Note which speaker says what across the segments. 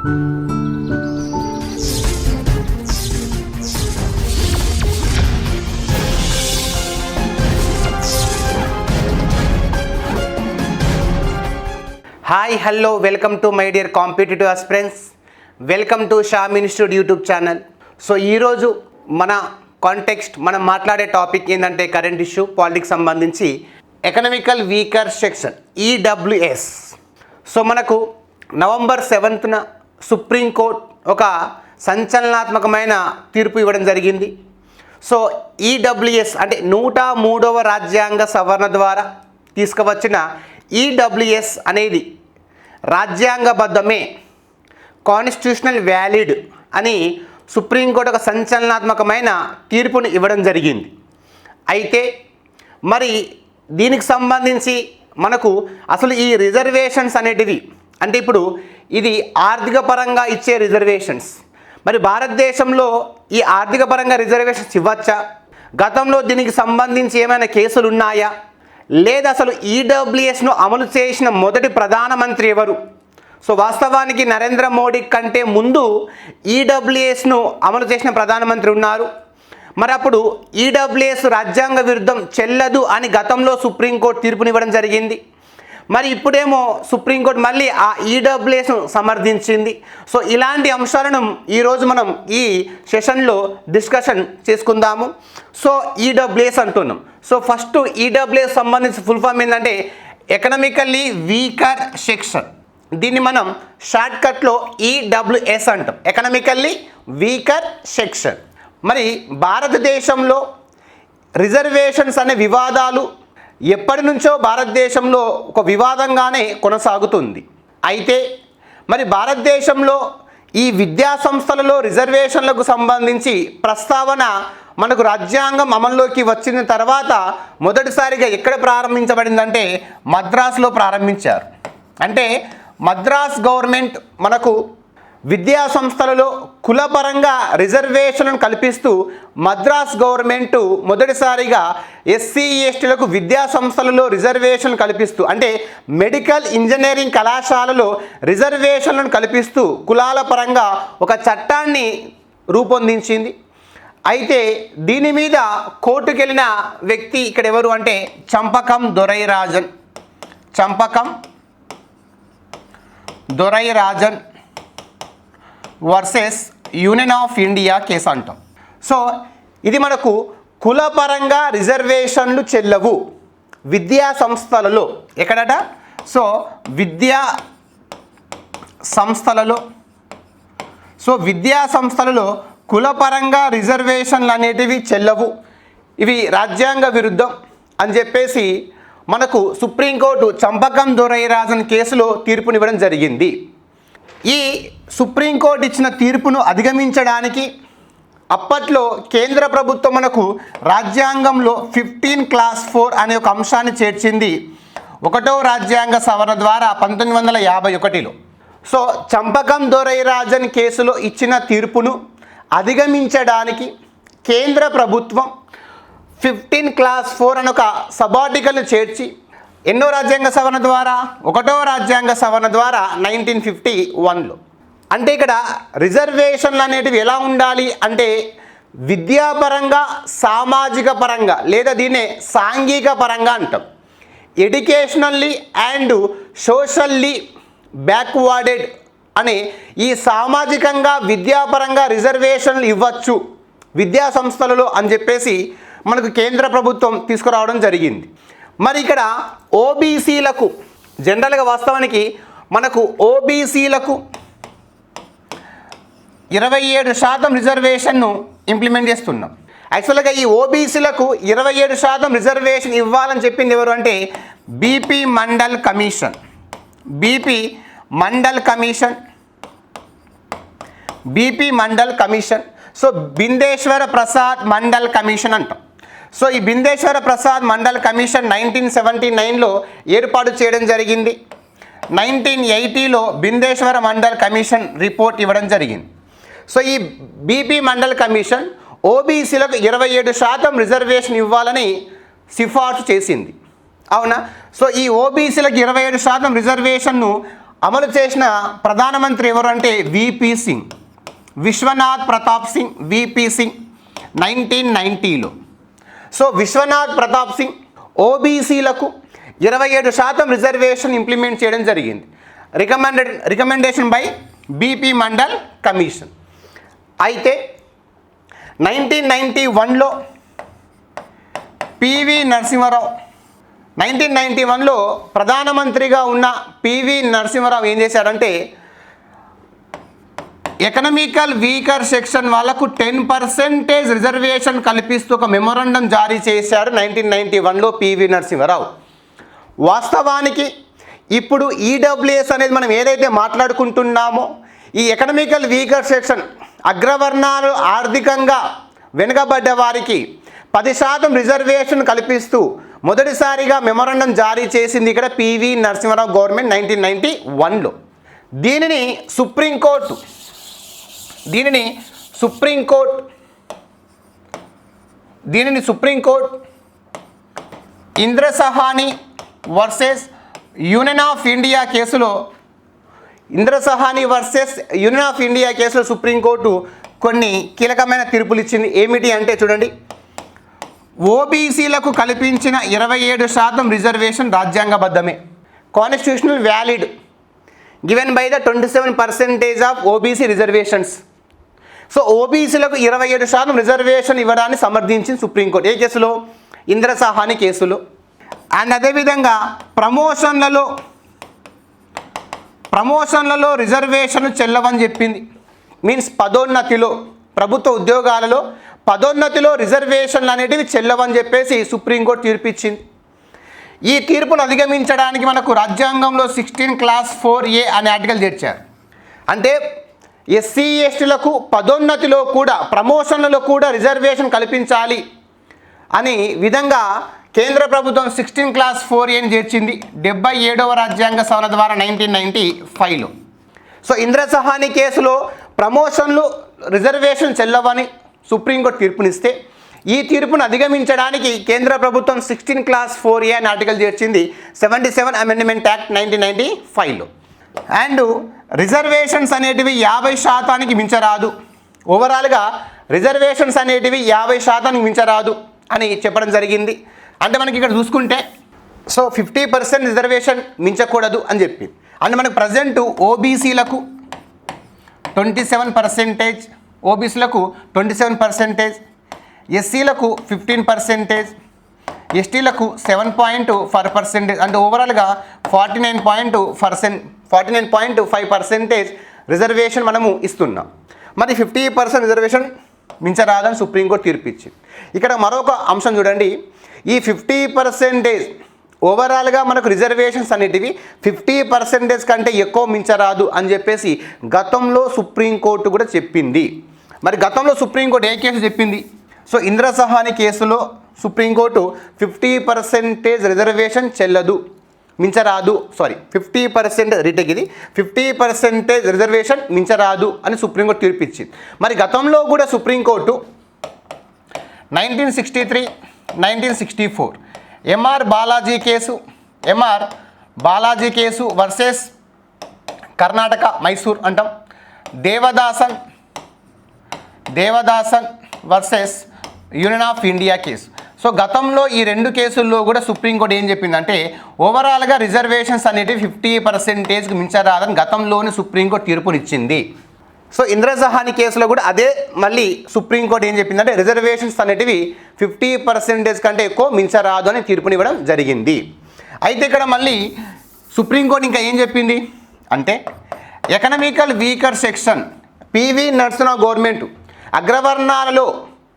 Speaker 1: Hi hello welcome to my dear competitive aspirants welcome to Sham institute YouTube channel. So ఈరోజు మన context మనం మాట్లాడే topic ఏంటంటే current issue politics సంబంధించి economical weaker section EWS so మనకు November సెవెంత్న supreme court ఒక సంచలనాత్మకమైన తీర్పు ఇవ్వడం జరిగింది. సో ఈడబ్ల్యూఎస్ అంటే నూట మూడవ రాజ్యాంగ సవరణ ద్వారా తీసుకువచ్చిన ఈడబ్ల్యూఎస్ అనేది రాజ్యాంగబద్ధమే కాన్స్టిట్యూషనల్ వ్యాలిడ్ అని సుప్రీంకోర్టు ఒక సంచలనాత్మకమైన తీర్పును ఇవ్వడం జరిగింది. అయితే మరి దీనికి సంబంధించి మనకు అసలు ఈ రిజర్వేషన్స్ అనేటివి అంటే ఇప్పుడు ఇది ఆర్థిక పరంగా ఇచ్చే రిజర్వేషన్స్. మరి భారతదేశంలో ఈ ఆర్థిక పరంగా రిజర్వేషన్స్ ఇవ్వచ్చా? గతంలో దీనికి సంబంధించి ఏమైనా కేసులు ఉన్నాయా లేదా అసలు ఈడబ్ల్యూఎస్ను అమలు చేసిన మొదటి ప్రధానమంత్రి ఎవరు? సో వాస్తవానికి నరేంద్ర మోడీ కంటే ముందు ఈడబ్ల్యూఎస్ను అమలు చేసిన ప్రధానమంత్రి ఉన్నారు. మరి అప్పుడు ఈడబ్ల్యూఎస్ రాజ్యాంగ విరుద్ధం చెల్లదు అని గతంలో సుప్రీంకోర్టు తీర్పునివ్వడం జరిగింది. మరి ఇప్పుడేమో సుప్రీంకోర్టు మళ్ళీ ఆ ఈడబ్ల్యూఎస్ను సమర్థించింది. సో ఇలాంటి అంశాలను ఈరోజు మనం ఈ సెషన్లో డిస్కషన్ చేసుకుందాము. సో ఈడబ్ల్యూఎస్ అంటున్నాం. సో ఫస్ట్ ఈడబ్ల్యూఎస్ సంబంధించి ఫుల్ ఫామ్ ఏంటంటే ఎకనామికల్లీ వీకర్ సెక్షన్. దీన్ని మనం షార్ట్కట్లో ఈడబ్ల్యూఎస్ అంటాం. Economically weaker section. మరి భారతదేశంలో రిజర్వేషన్స్ అనే వివాదాలు ఎప్పటి నుంచో భారతదేశంలో ఒక వివాదంగానే కొనసాగుతుంది. అయితే మరి భారతదేశంలో ఈ విద్యా సంస్థలలో రిజర్వేషన్లకు సంబంధించి ప్రస్తావన మనకు రాజ్యాంగం అమల్లోకి వచ్చిన తర్వాత మొదటిసారిగా ఎక్కడ ప్రారంభించబడిందంటే మద్రాసులో ప్రారంభించారు. అంటే మద్రాస్ గవర్నమెంట్ మనకు విద్యా సంస్థలలో కులపరంగా రిజర్వేషన్లను కల్పిస్తూ మద్రాస్ గవర్నమెంట్ మొదటిసారిగా ఎస్సీ ఎస్టీలకు విద్యా సంస్థలలో రిజర్వేషన్ కల్పిస్తూ అంటే మెడికల్ ఇంజనీరింగ్ కళాశాలలో రిజర్వేషన్లను కల్పిస్తూ కులాల పరంగా ఒక చట్టాన్ని రూపొందించింది. అయితే దీని మీద కోర్టుకెళ్ళిన వ్యక్తి ఇక్కడ ఎవరు అంటే Champakam Dorairajan. Champakam Dorairajan versus Union of India case అంటాం సో ఇది మనకు కులపరంగా రిజర్వేషన్లు చెల్లవు. విద్యా సంస్థలలో ఎక్కడట? సో విద్యా సంస్థలలో. సో విద్యా సంస్థలలో కులపరంగా రిజర్వేషన్లు అనేటివి చెల్లవు. ఇవి రాజ్యాంగ విరుద్ధం అని చెప్పేసి మనకు సుప్రీంకోర్టు చంపకం దొరైరాజన్ కేసులో తీర్పునివ్వడం జరిగింది. ఈ సుప్రీంకోర్టు ఇచ్చిన తీర్పును అధిగమించడానికి అప్పట్లో కేంద్ర ప్రభుత్వం మనకు రాజ్యాంగంలో ఫిఫ్టీన్ క్లాస్ ఫోర్ అనే ఒక అంశాన్ని చేర్చింది. ఒకటో రాజ్యాంగ సవరణ ద్వారా పంతొమ్మిది వందల యాభై ఒకటిలో. సో చంపకం దొరైరాజన్ కేసులో ఇచ్చిన తీర్పును అధిగమించడానికి కేంద్ర ప్రభుత్వం ఫిఫ్టీన్ క్లాస్ ఫోర్ అని ఒక సబార్టికల్ని చేర్చి ఎన్నో రాజ్యాంగ సవరణ ద్వారా ఒకటో రాజ్యాంగ సవరణ ద్వారా నైన్టీన్ ఫిఫ్టీ వన్లో. అంటే ఇక్కడ రిజర్వేషన్లు అనేటివి ఎలా ఉండాలి అంటే విద్యాపరంగా సామాజిక పరంగా లేదా దీన్నే సాంఘిక పరంగా అంటాం. ఎడ్యుకేషనల్లీ అండ్ సోషల్లీ బ్యాక్వర్డెడ్ అనే ఈ సామాజికంగా విద్యాపరంగా రిజర్వేషన్లు ఇవ్వచ్చు విద్యా సంస్థలలో అని చెప్పేసి మనకు కేంద్ర ప్రభుత్వం తీసుకురావడం జరిగింది. మరి ఇక్కడ ఓబీసీలకు జనరల్గా వాస్తవానికి మనకు ఓబీసీలకు ఇరవై ఏడు శాతం రిజర్వేషన్ను ఇంప్లిమెంట్ చేస్తున్నాం. యాక్చువల్గా ఈ ఓబీసీలకు ఇరవై ఏడు శాతం రిజర్వేషన్ ఇవ్వాలని చెప్పింది ఎవరు అంటే BP Mandal commission. BP Mandal commission. BP Mandal commission. So Bindeshwar Prasad Mandal commission అంటాం. సో ఈ Bindeshwar Prasad Mandal commission nineteen seventy నైన్లో ఏర్పాటు చేయడం జరిగింది. నైన్టీన్ ఎయిటీలో బిందేశ్వర మండల్ కమిషన్ రిపోర్ట్ ఇవ్వడం జరిగింది. సో ఈ బీపీ మండల్ కమిషన్ ఓబీసీలకు ఇరవై ఏడు శాతం రిజర్వేషన్ ఇవ్వాలని సిఫార్సు చేసింది. అవునా? సో ఈ ఓబీసీలకు ఇరవై ఏడు శాతం రిజర్వేషన్ను అమలు చేసిన ప్రధానమంత్రి ఎవరు అంటే VP Singh. Vishwanath Pratap Singh VP Singh nineteen నైంటీలో so Vishwanath Pratap Singh ఓబీసీలకు ఇరవై ఏడు శాతం రిజర్వేషన్ ఇంప్లిమెంట్ చేయడం జరిగింది. Recommended recommendation by BP Mandal commission. అయితే నైన్టీన్ నైంటీ వన్లో పివి నరసింహారావు నైన్టీన్ నైంటీ వన్లో ప్రధానమంత్రిగా ఉన్న పివి నరసింహారావు ఏం చేశాడంటే ఎకనామికల్ వీకర్ సెక్షన్ వాళ్ళకు టెన్ పర్సెంటేజ్ రిజర్వేషన్ కల్పిస్తూ ఒక మెమొరండం జారీ చేశారు నైన్టీన్ నైంటీ వన్లో పివి నరసింహారావు. వాస్తవానికి ఇప్పుడు ఈడబ్ల్యూఎస్ అనేది మనం ఏదైతే మాట్లాడుకుంటున్నామో ఈ ఎకనామికల్ వీకర్ సెక్షన్ అగ్రవర్ణాలు ఆర్థికంగా వెనుకబడ్డ వారికి పది శాతం రిజర్వేషన్ కల్పిస్తూ మొదటిసారిగా మెమొరండం జారీ చేసింది ఇక్కడ PV Narasimha Rao government nineteen ninety వన్లో. దీనిని సుప్రీంకోర్టు దీనిని సుప్రీంకోర్టు దీనిని Supreme Court Indra Sawhney versus Union of India కేసులో Indra Sawhney versus Union of India కేసులో సుప్రీంకోర్టు కొన్ని కీలకమైన తీర్పులు ఇచ్చింది. ఏమిటి అంటే చూడండి. ఓబీసీలకు కల్పించిన ఇరవై ఏడు శాతం reservation రాజ్యాంగబద్ధమే. Constitutional valid given by the twenty seven percentage of OBC reservations so ఓబీసీలకు ఇరవై ఏడు శాతం రిజర్వేషన్ ఇవ్వడాన్ని సమర్థించింది సుప్రీంకోర్టు. ఏ కేసులో? ఇంద్రసహాని కేసులో. అండ్ అదేవిధంగా ప్రమోషన్లలో ప్రమోషన్లలో రిజర్వేషన్ చెల్లవని చెప్పింది. మీన్స్ పదోన్నతిలో ప్రభుత్వ ఉద్యోగాలలో పదోన్నతిలో రిజర్వేషన్లు అనేటివి చెల్లవని చెప్పేసి సుప్రీంకోర్టు తీర్పిచ్చింది. ఈ తీర్పును అధిగమించడానికి మనకు రాజ్యాంగంలో సిక్స్టీన్ క్లాస్ ఫోర్ ఏ అనే ఆర్టికల్ చేర్చారు. అంటే ఎస్సీ ఎస్టీలకు పదోన్నతిలో కూడా ప్రమోషన్లలో కూడా రిజర్వేషన్ కల్పించాలి అని విధంగా కేంద్ర ప్రభుత్వం సిక్స్టీన్ క్లాస్ ఫోర్ ఏని చేర్చింది. డెబ్బై ఏడవ రాజ్యాంగ సవరణ ద్వారా నైన్టీన్ నైన్టీ ఫైవ్లో సో ఇంద్రసహాని కేసులో ప్రమోషన్లు రిజర్వేషన్ చెల్లవని సుప్రీంకోర్టు తీర్పునిస్తే ఈ తీర్పును అధిగమించడానికి కేంద్ర ప్రభుత్వం సిక్స్టీన్ క్లాస్ ఫోర్ ఏ అని ఆర్టికల్ చేర్చింది. Seventy seven amendment act nineteen ninety ఫైవ్లో అండ్ రిజర్వేషన్స్ అనేటివి యాభై శాతానికి మించరాదు. ఓవరాల్గా రిజర్వేషన్స్ అనేటివి యాభై శాతానికి మించరాదు అని చెప్పడం జరిగింది. అంటే మనకి ఇక్కడ చూసుకుంటే సో ఫిఫ్టీ పర్సెంట్ రిజర్వేషన్ మించకూడదు అని చెప్పి అండ్ మనకు ప్రజెంట్ ఓబీసీలకు ట్వంటీ సెవెన్ పర్సెంటేజ్ ఓబీసీలకు ట్వంటీ సెవెన్ పర్సెంటేజ్ ఎస్సీలకు ఫిఫ్టీన్ పర్సెంటేజ్ ఎస్టీలకు సెవెన్ పాయింట్ ఫైవ్ పర్సెంటేజ్ అంటే ఓవరాల్గా forty nine point percent forty nine point five percentage reservation మనము ఇస్తున్నాం. మరి ఫిఫ్టీ పర్సెంట్ రిజర్వేషన్ మించరాదని సుప్రీంకోర్టు తీర్పిచ్చింది. ఇక్కడ మరొక అంశం చూడండి. ఈ ఫిఫ్టీ పర్సెంటేజ్ ఓవరాల్గా మనకు రిజర్వేషన్స్ అనేటివి ఫిఫ్టీ పర్సెంటేజ్ కంటే ఎక్కువ మించరాదు అని చెప్పేసి గతంలో సుప్రీంకోర్టు కూడా చెప్పింది. మరి గతంలో సుప్రీంకోర్టు ఏ కేసు చెప్పింది? సో ఇంద్రసహాని కేసులో Supreme Court fifty percentage reservation చెల్లదు మించరాదు సారీ ఫిఫ్టీ పర్సెంట్ రిటేక్ ఇది ఫిఫ్టీ పర్సెంటేజ్ రిజర్వేషన్ మించరాదు అని సుప్రీంకోర్టు తీర్పిచ్చింది. మరి గతంలో కూడా Supreme Court nineteen sixty three nineteen sixty four. MR Balaji case MR Balaji case versus Karnataka Mysore అంటాం. Devadasan Devadasan versus Union of India case. So గతంలో ఈ రెండు కేసుల్లో కూడా సుప్రీంకోర్టు ఏం చెప్పిందంటే ఓవరాల్గా రిజర్వేషన్స్ అనేటివి ఫిఫ్టీ పర్సెంటేజ్కి మించరాదని గతంలోనే సుప్రీంకోర్టు తీర్పునిచ్చింది. సో ఇంద్రజహాని కేసులో కూడా అదే మళ్ళీ సుప్రీంకోర్టు ఏం చెప్పిందంటే రిజర్వేషన్స్ అనేటివి ఫిఫ్టీ పర్సెంటేజ్ కంటే ఎక్కువ మించరాదు అని తీర్పునివ్వడం జరిగింది. అయితే ఇక్కడ మళ్ళీ సుప్రీంకోర్టు ఇంకా ఏం చెప్పింది? అంటే economical weaker section PV Narasimha government అగ్రవర్ణాలలో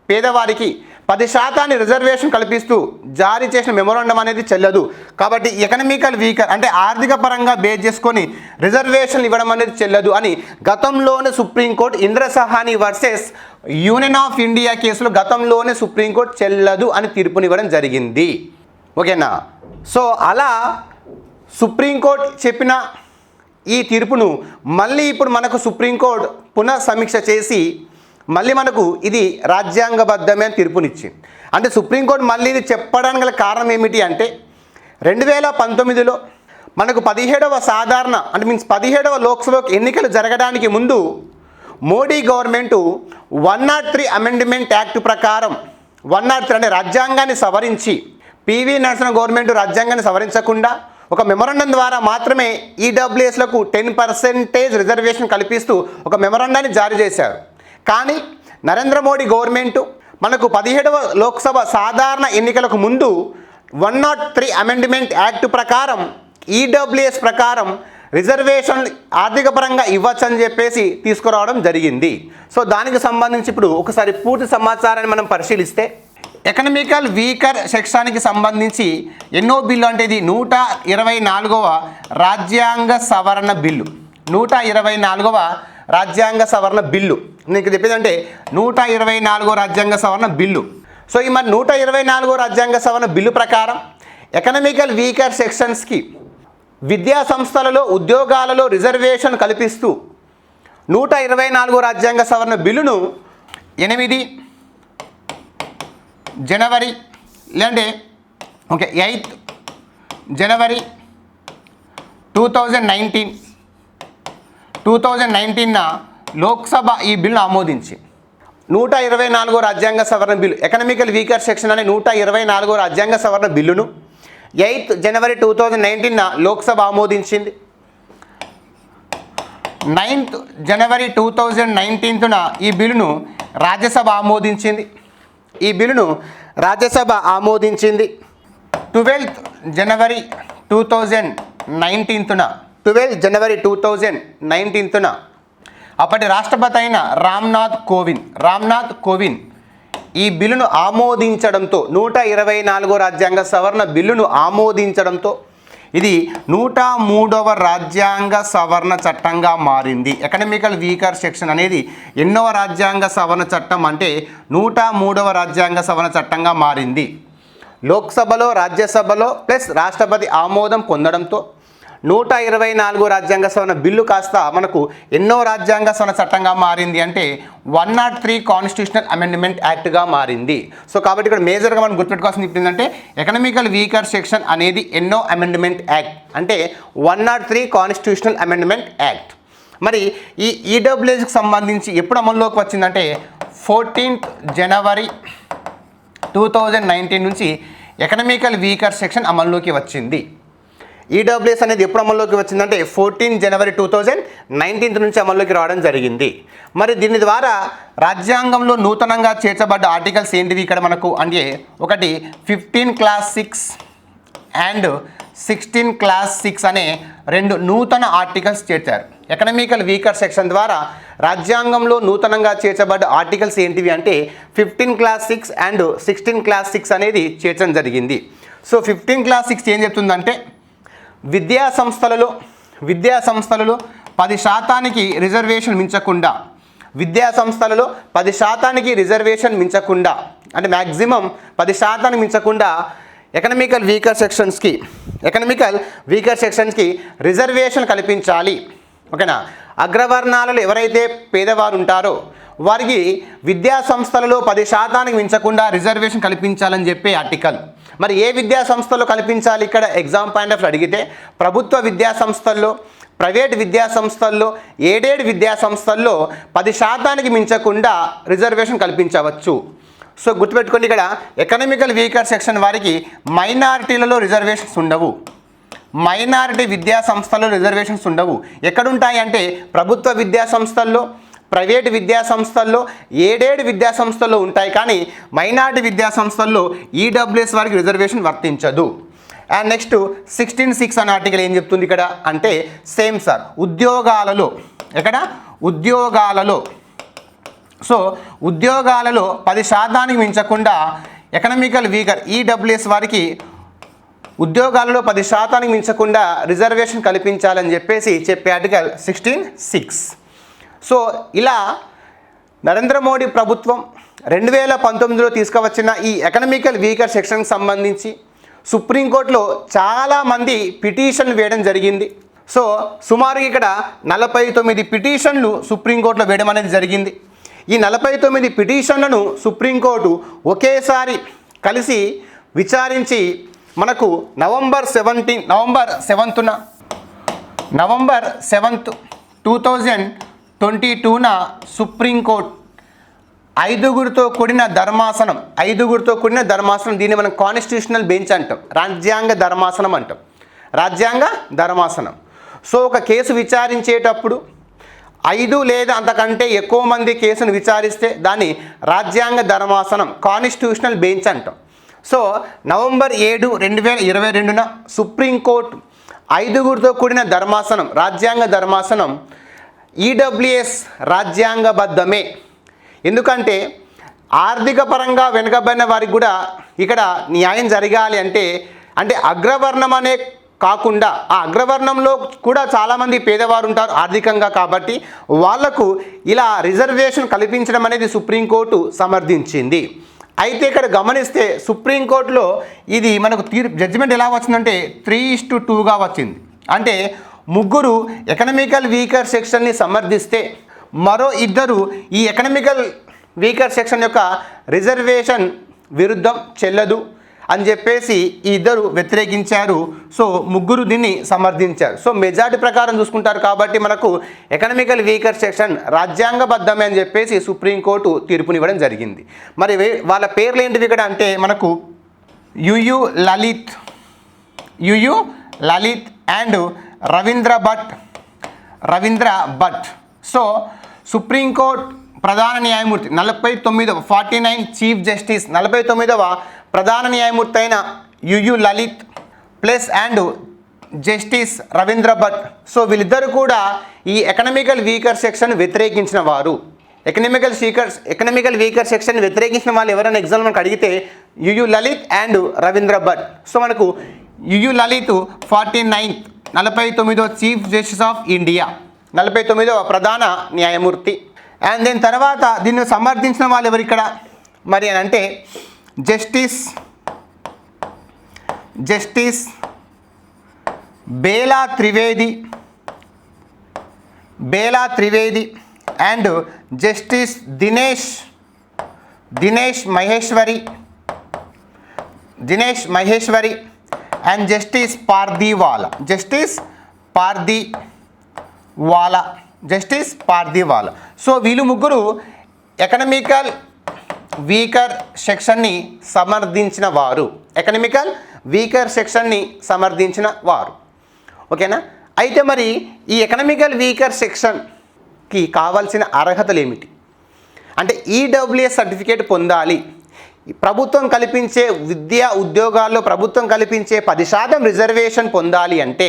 Speaker 1: పేదవారికి పది శాతాన్ని రిజర్వేషన్ కల్పిస్తూ జారీ చేసిన మెమోరాండం అనేది చెల్లదు. కాబట్టి ఎకనమికల్ వీకర్ అంటే ఆర్థిక పరంగా బేస్ చేసుకొని రిజర్వేషన్ ఇవ్వడం అనేది చెల్లదు అని గతంలోనే Supreme Court Indra Sawhney versus Union of India కేసులో గతంలోనే సుప్రీంకోర్టు చెల్లదు అని తీర్పునివ్వడం జరిగింది. ఓకేనా? సో అలా సుప్రీంకోర్టు చెప్పిన ఈ తీర్పును మళ్ళీ ఇప్పుడు మనకు సుప్రీంకోర్టు పునః సమీక్ష చేసి మళ్ళీ మనకు ఇది రాజ్యాంగబద్ధమే అని తీర్పునిచ్చింది. అంటే సుప్రీంకోర్టు మళ్ళీ ఇది చెప్పడానికి గల కారణం ఏమిటి అంటే రెండు వేల పంతొమ్మిదిలో మనకు పదిహేడవ సాధారణ అంటే మీన్స్ పదిహేడవ లోక్సభ ఎన్నికలు జరగడానికి ముందు Modi government one nought three amendment act ప్రకారం వన్ నాట్ త్రీ అంటే రాజ్యాంగాన్ని సవరించి పివి నరసింహ గవర్నమెంట్ రాజ్యాంగాన్ని సవరించకుండా ఒక మెమొరండం ద్వారా మాత్రమే ఈడబ్ల్యూఎస్లకు టెన్ పర్సెంటేజ్ రిజర్వేషన్ కల్పిస్తూ ఒక మెమొరండాన్ని జారీ చేశారు. కానీ నరేంద్ర మోడీ గవర్నమెంట్ మనకు పదిహేడవ లోక్సభ సాధారణ ఎన్నికలకు ముందు one nought three amendment act ప్రకారం ఈడబ్ల్యూఎస్ ప్రకారం రిజర్వేషన్ ఆర్థిక పరంగా ఇవ్వచ్చని చెప్పేసి తీసుకురావడం జరిగింది. సో దానికి సంబంధించి ఇప్పుడు ఒకసారి పూర్తి సమాచారాన్ని మనం పరిశీలిస్తే ఎకనమికల్ వీకర్ సెక్షన్కి సంబంధించి ఎన్నో బిల్లు అంటే ఇది నూట ఇరవై నాలుగవ రాజ్యాంగ సవరణ బిల్లు. నూట ఇరవై నాలుగవ రాజ్యాంగ సవరణ బిల్లు. నేను చెప్పేది అంటే నూట ఇరవై నాలుగో రాజ్యాంగ సవరణ బిల్లు. సో ఈ మరి నూట ఇరవై నాలుగో రాజ్యాంగ సవరణ బిల్లు ప్రకారం ఎకనమికల్ వీకర్ సెక్షన్స్కి విద్యా సంస్థలలో ఉద్యోగాలలో రిజర్వేషన్ కల్పిస్తూ నూట ఇరవై నాలుగో రాజ్యాంగ సవరణ బిల్లును ఎనిమిది జనవరి లేదంటే okay eighth January two thousand nineteen two thousand నైన్టీన్న Lok Sabha ఈ బిల్ను ఆమోదించి. నూట ఇరవై నాలుగో రాజ్యాంగ సవరణ బిల్లు ఎకనామికల్ వీకర్ సెక్షన్ అనే నూట ఇరవై నాలుగో రాజ్యాంగ సవరణ బిల్లును ఎయిత్ జనవరి టూ థౌజండ్ నైన్టీన్న లోక్సభ ఆమోదించింది. నైన్త్ జనవరి టూ థౌజండ్ నైన్టీన్త్న ఈ బిల్లును రాజ్యసభ ఆమోదించింది. ఈ బిల్లును రాజ్యసభ ఆమోదించింది. ట్వెల్త్ జనవరి టూ థౌజండ్ నైన్టీన్త్న ట్వెల్వ్ జనవరి టూ థౌజండ్ నైన్టీన్త్న అప్పటి రాష్ట్రపతి అయిన రామ్నాథ్ కోవింద్ రామ్నాథ్ కోవింద్ ఈ బిల్లును ఆమోదించడంతో నూట ఇరవై నాలుగో రాజ్యాంగ సవరణ బిల్లును ఆమోదించడంతో ఇది నూట మూడవ రాజ్యాంగ సవరణ చట్టంగా మారింది. ఎకనమికల్ వీకర్ సెక్షన్ అనేది ఎన్నవ రాజ్యాంగ సవరణ చట్టం అంటే నూట మూడవ రాజ్యాంగ సవరణ చట్టంగా మారింది. లోక్సభలో రాజ్యసభలో ప్లస్ రాష్ట్రపతి ఆమోదం పొందడంతో నూట ఇరవై నాలుగు రాజ్యాంగ సవరణ బిల్లు కాస్త మనకు ఎన్నో రాజ్యాంగ సవరణ చట్టంగా మారింది అంటే one nought three constitutional amendment యాక్ట్గా మారింది. సో కాబట్టి ఇక్కడ మేజర్గా మనం గుర్తుపెట్టుకోవాల్సింది ఇప్పుడు ఏంటంటే ఎకనామికల్ వీకర్ సెక్షన్ అనేది ఎన్నో అమెండ్మెంట్ యాక్ట్ అంటే one nought three constitutional amendment act. మరి ఈ ఈడబ్ల్యూఎస్కి సంబంధించి ఎప్పుడు అమల్లోకి వచ్చిందంటే fourteenth January two thousand nineteen నుంచి ఎకనమికల్ వీకర్ సెక్షన్ అమల్లోకి వచ్చింది. ఈడబ్ల్యూఎస్ అనేది ఎప్పుడు అమల్లోకి వచ్చిందంటే fourteen January two thousand nineteenth నుంచి అమల్లోకి రావడం జరిగింది. మరి దీని ద్వారా రాజ్యాంగంలో నూతనంగా చేర్చబడ్డ ఆర్టికల్స్ ఏంటివి ఇక్కడ మనకు అంటే ఒకటి fifteen clause six and sixteen clause six అనే రెండు నూతన ఆర్టికల్స్ చేర్చారు. ఎకనమికల్ వీకర్ సెక్షన్ ద్వారా రాజ్యాంగంలో నూతనంగా చేర్చబడ్డ ఆర్టికల్స్ ఏంటివి అంటే fifteen clause six and sixteen clause six అనేది చేర్చడం జరిగింది. సో ఫిఫ్టీన్ క్లాస్ సిక్స్ ఏం చెప్తుందంటే విద్యా సంస్థలలో విద్యా సంస్థలలో పది శాతానికి రిజర్వేషన్ మించకుండా విద్యా సంస్థలలో పది శాతానికి రిజర్వేషన్ మించకుండా అంటే మ్యాక్సిమం పది శాతానికి మించకుండా ఎకనమికల్ వీకర్ సెక్షన్స్కి ఎకనమికల్ వీకర్ సెక్షన్స్కి రిజర్వేషన్ కల్పించాలి. ఓకేనా? అగ్రవర్ణాలలో ఎవరైతే పేదవారు ఉంటారో వారికి విద్యా సంస్థలలో పది శాతానికి మించకుండా రిజర్వేషన్ కల్పించాలని చెప్పే ఆర్టికల్. మరి ఏ విద్యా సంస్థలో కల్పించాలి? ఇక్కడ ఎగ్జామ్ పాయింట్ ఆఫ్ అడిగితే ప్రభుత్వ విద్యా సంస్థల్లో ప్రైవేట్ విద్యా సంస్థల్లో ఏడేడు విద్యా సంస్థల్లో పది శాతానికి మించకుండా రిజర్వేషన్ కల్పించవచ్చు. సో గుర్తుపెట్టుకోండి ఇక్కడ ఎకనామికల్ వీకర్ సెక్షన్ వారికి మైనారిటీలలో రిజర్వేషన్స్ ఉండవు. మైనారిటీ విద్యా సంస్థల్లో రిజర్వేషన్స్ ఉండవు. ఎక్కడుంటాయి అంటే ప్రభుత్వ విద్యా సంస్థల్లో ప్రైవేట్ విద్యాసంస్థల్లో ఏడేడు విద్యాసంస్థల్లో ఉంటాయి కానీ మైనార్టీ విద్యాసంస్థల్లో ఈడబ్ల్యూఎస్ వారికి రిజర్వేషన్ వర్తించదు. అండ్ నెక్స్ట్ సిక్స్టీన్ సిక్స్ అనే ఆర్టికల్ ఏం చెప్తుంది ఇక్కడ అంటే సేమ్ సార్ ఉద్యోగాలలో ఎక్కడ? ఉద్యోగాలలో. సో ఉద్యోగాలలో పది శాతానికి మించకుండా ఎకనామికల్ వీకర్ ఈడబ్ల్యూఎస్ వారికి ఉద్యోగాలలో పది శాతానికి మించకుండా రిజర్వేషన్ కల్పించాలని చెప్పేసి చెప్పే ఆర్టికల్ సిక్స్టీన్ సిక్స్. సో ఇలా నరేంద్ర మోడీ ప్రభుత్వం రెండు వేల పంతొమ్మిదిలో తీసుకువచ్చిన ఈ ఎకనామికల్ వీకర్ సెక్షన్కి సంబంధించి సుప్రీంకోర్టులో చాలామంది పిటిషన్ వేయడం జరిగింది. సో సుమారు ఇక్కడ నలభై తొమ్మిది పిటిషన్లు సుప్రీంకోర్టులో వేయడం అనేది జరిగింది. ఈ నలభై తొమ్మిది పిటిషన్లను సుప్రీంకోర్టు ఒకేసారి కలిసి విచారించి మనకు November seventeen November సెవెంత్న November seventh two thousand twenty టూన supreme court ఐదుగురితో కూడిన ధర్మాసనం ఐదుగురితో కూడిన ధర్మాసనం దీన్ని మనం కాన్స్టిట్యూషనల్ బెంచ్ అంటాం. రాజ్యాంగ ధర్మాసనం అంటాం. రాజ్యాంగ ధర్మాసనం. సో ఒక కేసు విచారించేటప్పుడు ఐదు లేదా అంతకంటే ఎక్కువ మంది కేసును విచారిస్తే దాన్ని రాజ్యాంగ ధర్మాసనం కాన్స్టిట్యూషనల్ బెంచ్ అంటాం. సో నవంబర్ ఏడు రెండు వేల ఇరవై రెండున సుప్రీంకోర్టు ఐదుగురితో కూడిన ధర్మాసనం రాజ్యాంగ ధర్మాసనం ఈడబ్ల్యూఎస్ రాజ్యాంగబద్ధమే. ఎందుకంటే ఆర్థిక పరంగా వెనుకబడిన వారికి కూడా ఇక్కడ న్యాయం జరగాలి అంటే అంటే అగ్రవర్ణం అనే కాకుండా ఆ అగ్రవర్ణంలో కూడా చాలామంది పేదవారు ఉంటారు ఆర్థికంగా కాబట్టి వాళ్ళకు ఇలా రిజర్వేషన్ కల్పించడం అనేది సుప్రీంకోర్టు సమర్థించింది. అయితే ఇక్కడ గమనిస్తే సుప్రీంకోర్టులో ఇది మనకు తీర్పు జడ్జిమెంట్ ఎలా వచ్చిందంటే త్రీ ఇస్ టు టూగా వచ్చింది. అంటే ముగ్గురు ఎకనామికల్ వీకర్ సెక్షన్ని సమర్థిస్తే మరో ఇద్దరు ఈ ఎకనామికల్ వీకర్ సెక్షన్ యొక్క రిజర్వేషన్ విరుద్ధం చెల్లదు అని చెప్పేసి ఈ ఇద్దరు వ్యతిరేకించారు. సో ముగ్గురు దీన్ని సమర్థించారు. సో మెజార్టీ ప్రకారం చూసుకుంటారు కాబట్టి మనకు ఎకనామికల్ వీకర్ సెక్షన్ రాజ్యాంగబద్ధమే అని చెప్పేసి సుప్రీంకోర్టు తీర్పునివ్వడం జరిగింది. మరి వాళ్ళ పేర్లు ఏంటివి ఇక్కడ అంటే మనకు UU Lalit UU Lalit and Ravindra Bhat. Ravindra Bhat. So Supreme Court ప్రధాన న్యాయమూర్తి నలభై తొమ్మిదవ ఫార్టీ నైన్ చీఫ్ జస్టిస్ నలభై తొమ్మిదవ ప్రధాన న్యాయమూర్తి అయిన UU Lalit plus and justice Ravindra Bhat. So వీళ్ళిద్దరు కూడా ఈ ఎకనామికల్ వీకర్ సెక్షన్ వ్యతిరేకించిన వారు. Economical speaker economical weaker section వ్యతిరేకించిన వాళ్ళు ఎవరైనా ఎగ్జామ్ మనకు అడిగితే UU Lalit and Ravindra Bhat. So మనకు యుయు లలిత్ ఫార్టీ నైన్త్ నలభై తొమ్మిదో చీఫ్ జస్టిస్ ఆఫ్ ఇండియా. నలభై తొమ్మిదవ ప్రధాన న్యాయమూర్తి. అండ్ దీని తర్వాత దీన్ని సమర్థించిన వాళ్ళు ఎవరు ఇక్కడ? మరి అని అంటే justice justice Bela Trivedi Bela Trivedi and justice Dinesh Dinesh Maheshwari Dinesh Maheshwari and justice Pardiwala justice Pardiwala justice Pardiwala so వీళ్ళు ముగ్గురు ఎకనమికల్ వీకర్ సెక్షన్ని సమర్థించిన వారు. ఎకనమికల్ వీకర్ సెక్షన్ని సమర్థించిన వారు. ఓకేనా అయితే మరి ఈ ఎకనమికల్ వీకర్ సెక్షన్కి కావాల్సిన అర్హతలు ఏమిటి? అంటే ఈడబ్ల్యూఎస్ సర్టిఫికేట్ పొందాలి. ప్రభుత్వం కల్పించే విద్యా ఉద్యోగాల్లో ప్రభుత్వం కల్పించే పది శాతం రిజర్వేషన్ పొందాలి అంటే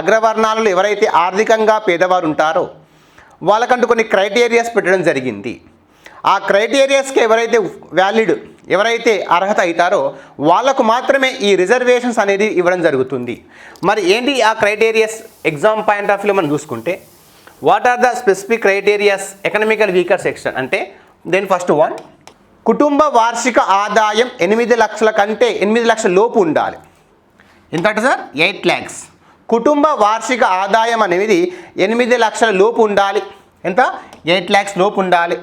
Speaker 1: అగ్రవర్ణాలలో ఎవరైతే ఆర్థికంగా పేదవారు ఉంటారో వాళ్ళకంటూ కొన్ని క్రైటీరియాస్ పెట్టడం జరిగింది. ఆ క్రైటీరియాస్కి ఎవరైతే వ్యాలిడ్ ఎవరైతే అర్హత అవుతారో వాళ్ళకు మాత్రమే ఈ రిజర్వేషన్స్ అనేది ఇవ్వడం జరుగుతుంది. మరి ఏంటి ఆ criterias exam point of view మనం చూసుకుంటే what are the specific criterias economical weaker section అంటే దెన్ ఫస్ట్ వన్ కుటుంబ వార్షిక ఆదాయం ఎనిమిది లక్షల కంటే ఎనిమిది లక్షల లోపు ఉండాలి. ఎంత సార్? ఎయిట్ ల్యాక్స్. కుటుంబ వార్షిక ఆదాయం అనేది ఎనిమిది లక్షల లోపు ఉండాలి. ఎంత? ఎయిట్ ల్యాక్స్ లోపు ఉండాలి.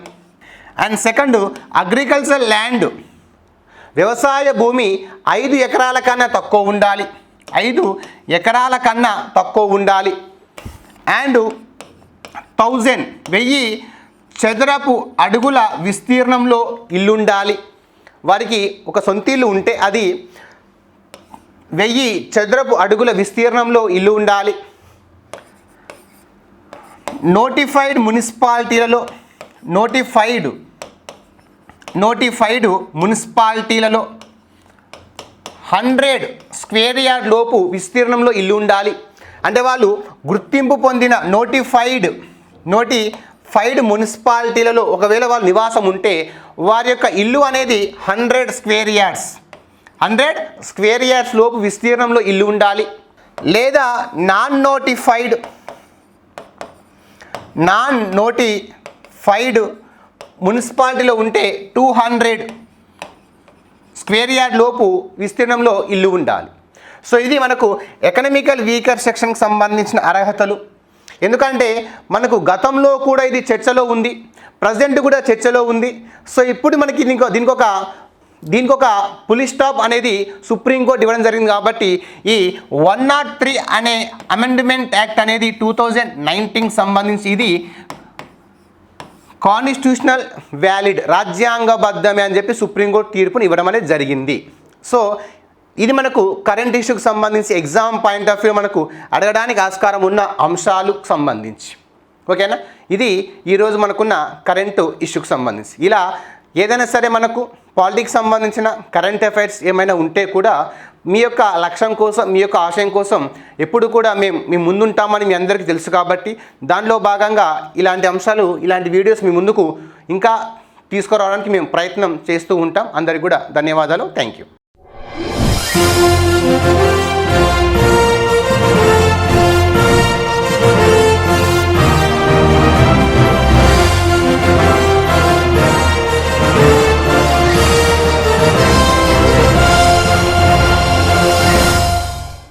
Speaker 1: And second agriculture land. వ్యవసాయ భూమి ఐదు ఎకరాల కన్నా తక్కువ ఉండాలి. ఐదు ఎకరాల కన్నా తక్కువ ఉండాలి. అండ్ థౌజండ్ వెయ్యి చదరపు అడుగుల విస్తీర్ణంలో ఇల్లు ఉండాలి వారికి ఒక సొంత ఇల్లు ఉంటే అది వెయ్యి చదరపు అడుగుల విస్తీర్ణంలో ఇల్లు ఉండాలి. నోటిఫైడ్ మున్సిపాలిటీలలో నోటిఫైడ్ నోటిఫైడ్ మున్సిపాలిటీలలో హండ్రెడ్ స్క్వేర్ యార్డ్ లోపు విస్తీర్ణంలో ఇల్లు ఉండాలి. అంటే వాళ్ళు గుర్తింపు పొందిన నోటిఫైడ్ నోటి ఫైడ్ మున్సిపాలిటీలలో ఒకవేళ వాళ్ళు నివాసం ఉంటే వారి యొక్క ఇల్లు అనేది hundred square yards. Hundred square yards లోపు విస్తీర్ణంలో ఇల్లు ఉండాలి. లేదా నాన్ నోటిఫైడ్ నాన్ నోటిఫైడ్ మున్సిపాలిటీలో ఉంటే టూ హండ్రెడ్ స్క్వేర్ యార్డ్ లోపు విస్తీర్ణంలో ఇల్లు ఉండాలి. సో ఇది మనకు ఎకనమికల్ వీకర్ సెక్షన్కి సంబంధించిన అర్హతలు. ఎందుకంటే మనకు గతంలో కూడా ఇది చర్చలో ఉంది ప్రజెంట్ కూడా చర్చలో ఉంది. సో ఇప్పుడు మనకి దీనికి దీనికి ఒక దీనికి ఒక పులి స్టాప్ అనేది సుప్రీంకోర్టు ఇవ్వడం జరిగింది కాబట్టి ఈ వన్ నాట్ త్రీ అనే అమెండ్మెంట్ యాక్ట్ అనేది టూ థౌజండ్ నైన్టీన్కి సంబంధించి ఇది కాన్స్టిట్యూషనల్ వ్యాలిడ్ రాజ్యాంగబద్ధమే అని చెప్పి సుప్రీంకోర్టు తీర్పుని ఇవ్వడం అనేది జరిగింది. సో ఇది మనకు కరెంట్ ఇష్యూకి సంబంధించి ఎగ్జామ్ పాయింట్ ఆఫ్ వ్యూ మనకు అడగడానికి ఆస్కారం ఉన్న అంశాలకు సంబంధించి. ఓకేనా ఇది ఈరోజు మనకున్న కరెంటు ఇష్యూకి సంబంధించి. ఇలా ఏదైనా సరే మనకు పాలిటిక్స్ సంబంధించిన కరెంట్ అఫైర్స్ ఏమైనా ఉంటే కూడా మీ యొక్క లక్ష్యం కోసం మీ యొక్క ఆశయం కోసం ఎప్పుడు కూడా మేము మీ ముందుంటామని మీ అందరికీ తెలుసు కాబట్టి దానిలో భాగంగా ఇలాంటి అంశాలు ఇలాంటి వీడియోస్ మీ ముందుకు ఇంకా తీసుకురావడానికి మేము ప్రయత్నం చేస్తూ ఉంటాం. అందరికీ కూడా ధన్యవాదాలు. Thank you